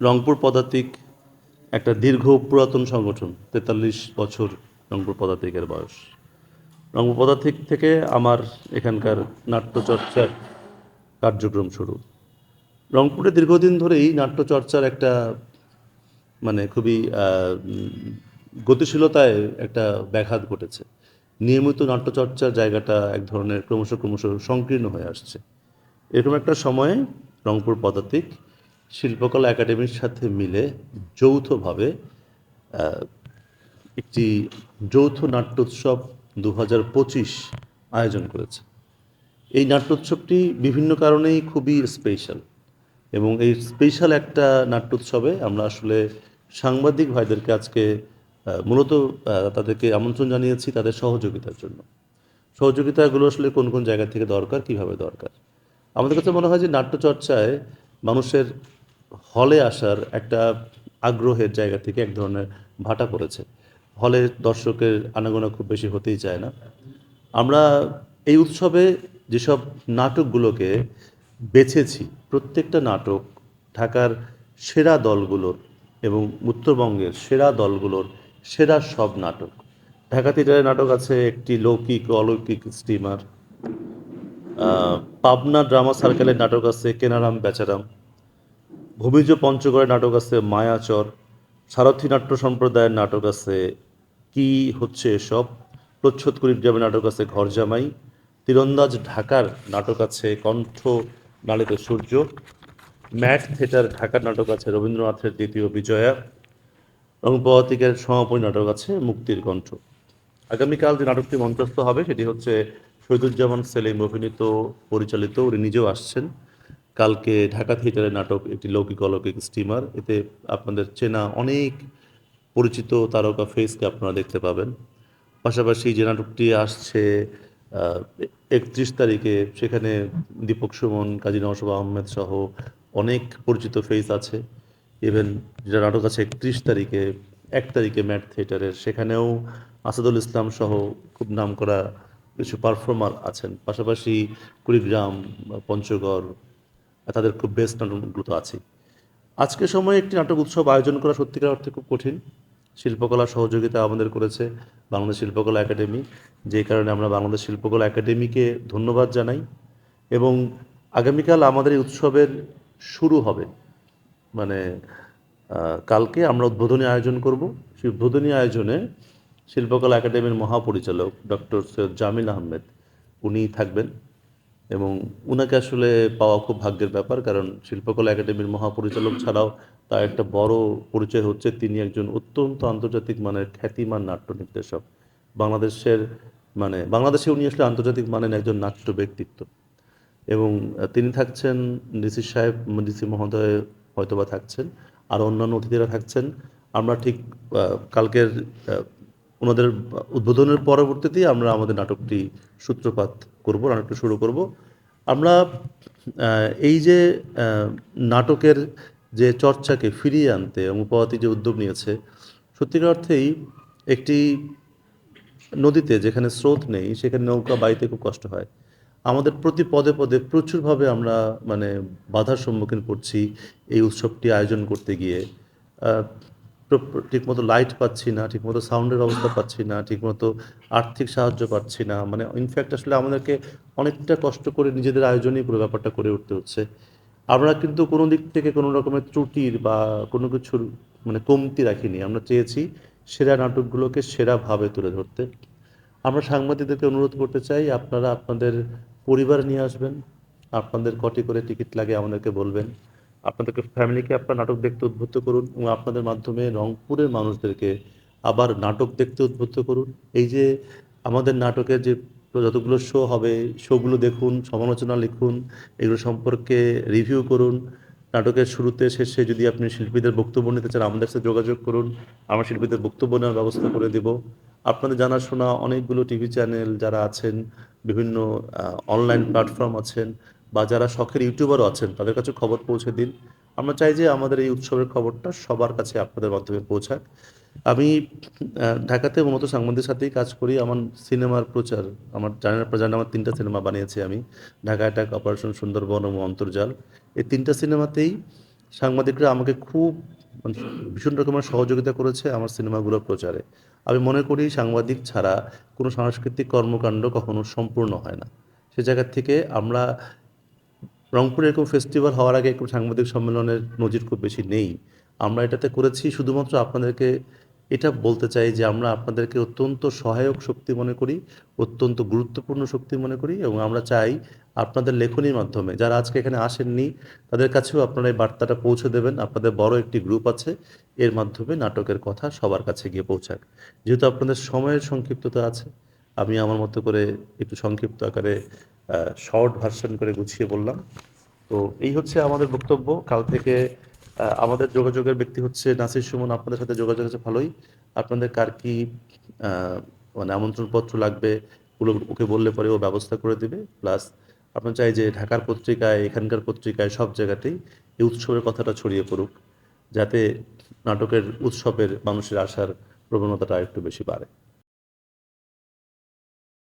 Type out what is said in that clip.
রংপুর পদাতিক একটা দীর্ঘ পুরাতন সংগঠন, তেতাল্লিশ বছর রংপুর পদাতিকের বয়স। রংপুর পদাতিক থেকে আমার এখানকার নাট্যচর্চার কার্যক্রম শুরু। রংপুরে দীর্ঘদিন ধরেই নাট্যচর্চার একটা মানে খুবই গতিশীলতায় একটা ব্যাঘাত ঘটেছে। নিয়মিত নাট্যচর্চার জায়গাটা এক ধরনের ক্রমশ ক্রমশ সংকীর্ণ হয়ে আসছে। এরকম একটা সময়ে রংপুর পদাতিক শিল্পকলা একাডেমির সাথে মিলে যৌথভাবে একটি যৌথ নাট্যোৎসব দু পঁচিশ আয়োজন করেছে। এই নাট্যোৎসবটি বিভিন্ন কারণেই খুবই স্পেশাল এবং এই স্পেশাল একটা নাট্যোৎসবে আমরা আসলে সাংবাদিক ভাইদেরকে আজকে মূলত তাদেরকে আমন্ত্রণ জানিয়েছি তাদের সহযোগিতার জন্য। সহযোগিতাগুলো আসলে কোন কোন জায়গা থেকে দরকার, কীভাবে দরকার? আমাদের কাছে মনে হয় যে নাট্যচর্চায় মানুষের হলে আসার একটা আগ্রহের জায়গা থেকে এক ধরনের ভাটা পড়েছে। হলে দর্শকের আনাগোনা খুব বেশি হতেই চায় না। আমরা এই উৎসবে যেসব নাটকগুলোকে বেছেছি, প্রত্যেকটা নাটক ঢাকার সেরা দলগুলোর এবং উত্তরবঙ্গের সেরা দলগুলোর সেরা সব নাটক। ঢাকা থিয়েটারে নাটক আছে একটি লৌকিক, অলৌকিক স্টিমার। পাবনা ড্রামা সার্কেলের নাটক আছে কেনারাম, বেচারাম। ভূমিজ পঞ্চগড়ের নাটক আছে মায়াচর, সারথী নাট্য সম্প্রদায়ের নাটক আছে কি হচ্ছে এসব, প্রচ্ছদ কুড়িগ্রামের নাটক আছে ঘর জামাই তীরন্দাজ ঢাকার নাটক আছে কণ্ঠ নালিত সূর্য, ম্যাট থিয়েটার ঢাকার নাটক আছে রবীন্দ্রনাথের দ্বিতীয় বিজয়া এবং পদাতিকের সমাপনী নাটক আছে মুক্তির কণ্ঠ। আগামীকাল যে নাটকটি মঞ্চস্থ হবে সেটি হচ্ছে শহীদুজ্জামান সেলিম অভিনীত, পরিচালিত, উনি নিজেও আসছেন। কালকে ঢাকা থিয়েটারের নাটক, একটি লৌকিক অলৌকিক স্টিমার এতে আপনাদের চেনা অনেক পরিচিত তারকা ফেসকে আপনারা দেখতে পাবেন। পাশাপাশি যে নাটকটি আসছে একত্রিশ তারিখে, সেখানে দীপক সুমন, কাজী নওশাব আহমেদ সহ অনেক পরিচিত ফেস আছে। ইভেন যেটা নাটক আছে একত্রিশ তারিখে, এক তারিখে ম্যাট থিয়েটারের সেখানেও আসাদুল ইসলাম সহ খুব নামকরা কিছু পারফর্মার আছেন। পাশাপাশি কুড়িগ্রাম, পঞ্চগড় তাদের খুব বেস্ট নাটকগুলো তো আছেই। আজকের সময়ে একটি নাটক উৎসব আয়োজন করা সত্যিকার অর্থে খুব কঠিন। শিল্পকলা সহযোগিতা আমাদের করেছে বাংলাদেশ শিল্পকলা একাডেমি যে কারণে আমরা বাংলাদেশ শিল্পকলা একাডেমিকে ধন্যবাদ জানাই এবং আগামীকাল আমাদের এই উৎসবের শুরু হবে। মানে কালকে আমরা উদ্বোধনী আয়োজন করব। সেই উদ্বোধনী আয়োজনে শিল্পকলা একাডেমির মহাপরিচালক ডক্টর সৈয়দ জামিল আহমেদ, উনি থাকবেন। এবং উনাকে আসলে পাওয়া খুব ভাগ্যের ব্যাপার, কারণ শিল্পকলা একাডেমির মহাপরিচালক ছাড়াও তার একটা বড় পরিচয় হচ্ছে তিনি একজন অত্যন্ত আন্তর্জাতিক মানের খ্যাতিমান নাট্য নির্দেশক। বাংলাদেশের মানে বাংলাদেশে উনি আসলে আন্তর্জাতিক মানের একজন নাট্য ব্যক্তিত্ব। এবং তিনি থাকছেন, ডিসি সাহেব, ডিসি মহোদয় হয়তোবা থাকছেন আর অন্যান্য অতিথিরা থাকছেন। আমরা ঠিক কালকের ওনাদের উদ্বোধনের পরবর্তীতেই আমরা আমাদের নাটকটি সূত্রপাত করব নাটকটা শুরু করব। আমরা এই যে নাটকের যে চর্চাকে ফিরিয়ে আনতে এবং উপহাতি যে উদ্যোগ নিয়েছে, সত্যিকার অর্থেই একটি নদীতে যেখানে স্রোত নেই, সেখানে নৌকা বাইতে খুব কষ্ট হয়। আমাদের প্রতি পদে পদে প্রচুরভাবে আমরা মানে বাধার সম্মুখীন পড়ছি এই উৎসবটি আয়োজন করতে গিয়ে। ঠিকমতো লাইট পাচ্ছি না, ঠিকমতো সাউন্ডের অবস্থা পাচ্ছি না, ঠিকমতো আর্থিক সাহায্য পাচ্ছি না। মানে ইনফ্যাক্ট আসলে আমাদেরকে অনেকটা কষ্ট করে নিজেদের আয়োজনেই পুরো ব্যাপারটা করে উঠতে হচ্ছে। আমরা কিন্তু কোনো দিক থেকে কোনো রকমের ত্রুটির বা কোনো কিছুর মানে কমতি রাখিনি। আমরা চেয়েছি সেরা নাটকগুলোকে সেরাভাবে তুলে ধরতে। আমরা সাংবাদিকদেরকে অনুরোধ করতে চাই, আপনারা আপনাদের পরিবার নিয়ে আসবেন। আপনাদের কটি করে টিকিট লাগে আমাদেরকে বলবেন। আপনাদেরকে ফ্যামিলিকে আপনার নাটক দেখতে উদ্বুদ্ধ করুন এবং আপনাদের মাধ্যমে রংপুরের মানুষদেরকে আবার নাটক দেখতে উদ্বুদ্ধ করুন। এই যে আমাদের নাটকের যে যতগুলো শো হবে শোগুলো দেখুন, সমালোচনা লিখুন, এগুলো সম্পর্কে রিভিউ করুন। নাটকের শুরুতে, শেষে যদি আপনি শিল্পীদের বক্তব্য নিতে চান, আমাদের সাথে যোগাযোগ করুন। আমরা শিল্পীদের বক্তব্য নেওয়ার ব্যবস্থা করে দেব। আপনাদের জানাশোনা, অনেকগুলো টিভি চ্যানেল যারা আছেন, বিভিন্ন অনলাইন প্ল্যাটফর্ম আছেন বা যারা শখের ইউটিউবারও আছেন, তাদের কাছে খবর পৌঁছে দিন। আমরা চাই যে আমাদের এই উৎসবের খবরটা সবার কাছে আপনাদের মাধ্যমে পৌঁছাক। আমি ঢাকাতে মূলত সাংবাদিকের সাথেই কাজ করি। আমার সিনেমার প্রচার, আমার জানেন আপনারা আমার তিনটা সিনেমা বানিয়েছি আমি। ঢাকা অ্যাটাক, অপারেশন সুন্দরবন এবং অন্তর্জাল। এই তিনটা সিনেমাতেই সাংবাদিকরা আমাকে খুব মানে ভীষণ রকমের সহযোগিতা করেছে আমার সিনেমাগুলোর প্রচারে। আমি মনে করি সাংবাদিক ছাড়া কোনো সাংস্কৃতিক কর্মকাণ্ড কখনো সম্পূর্ণ হয় না। সে জায়গা থেকে আমরা রংপুরে এরকম ফেস্টিভ্যাল হওয়ার আগে এরকম সাংবাদিক সম্মেলনের নজির খুব বেশি নেই। আমরা এটাতে করেছি শুধুমাত্র আপনাদেরকে এটা বলতে চাই যে আমরা আপনাদেরকে অত্যন্ত সহায়ক শক্তি মনে করি, অত্যন্ত গুরুত্বপূর্ণ শক্তি মনে করি এবং আমরা চাই আপনাদের লেখনীর মাধ্যমে, যারা আজকে এখানে আসেননি তাদের কাছেও আপনারা এই বার্তাটা পৌঁছে দেবেন। আপনাদের বড় একটি গ্রুপ আছে, এর মাধ্যমে নাটকের কথা সবার কাছে গিয়ে পৌঁছাক। যেহেতু আপনাদের সময়ের সংক্ষিপ্ততা আছে, আমি আমার মতো করে একটু সংক্ষিপ্ত আকারে শর্ট ভার্সন করে গুছিয়ে বললাম। তো এই হচ্ছে আমাদের বক্তব্য। কাল থেকে আমাদের যোগাযোগের ব্যক্তি হচ্ছে নাসির সুমন। আপনাদের সাথে যোগাযোগ আছে ভালোই। আপনাদের কার কি মানে আমন্ত্রণপত্র লাগবে, ওগুলো ওকে বললে পরে ও ব্যবস্থা করে দেবে। প্লাস আপনার চাই যে ঢাকার পত্রিকায়, এখানকার পত্রিকায়, সব জায়গাতেই এই উৎসবের কথাটা ছড়িয়ে পড়ুক, যাতে নাটকের, উৎসবের মানুষের আসার প্রবণতাটা একটু বেশি বাড়ে।